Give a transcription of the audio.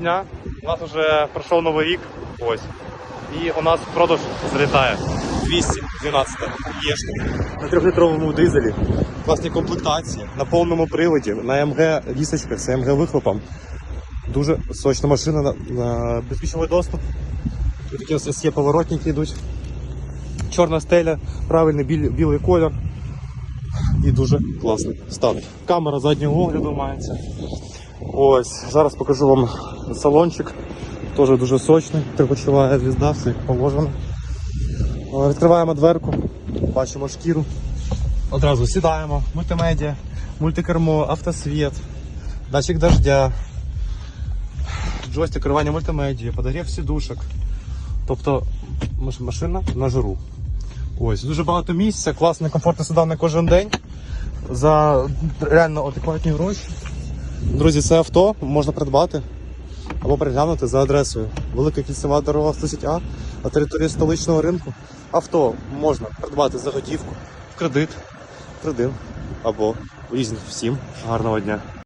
Дня. У нас вже пройшов новий рік. Ось. І у нас продаж залітає 212 єшка на трьохлітровому дизелі. Класні комплектації, на повному приводі, на МГ лісочках, це МГ вихлопом. Дуже сочна машина на, на безпечний доступ. Тут такі ось є поворотники йдуть. Чорна стеля, правильний біль- білий колір. І дуже класний стан. Камера заднього огляду мається. Ось, зараз покажу вам салончик. Теж дуже сочний, трикочова звізда, все як положено. Відкриваємо дверку, бачимо шкіру. Одразу сідаємо, мультимедіа, мультикермо, автосвіт, датчик дождя, джойстик керування мультимедіа, подогрів сідушок. Тобто машина на жиру. Ось, дуже багато місця, класний комфортний седан на кожен день. За реально адекватні гроші. Друзі, це авто можна придбати або переглянути за адресою. Велика кільцева дорога 110А на території столичного ринку. Авто можна придбати за готівку, в кредит, в кредит або в різних. Всім гарного дня.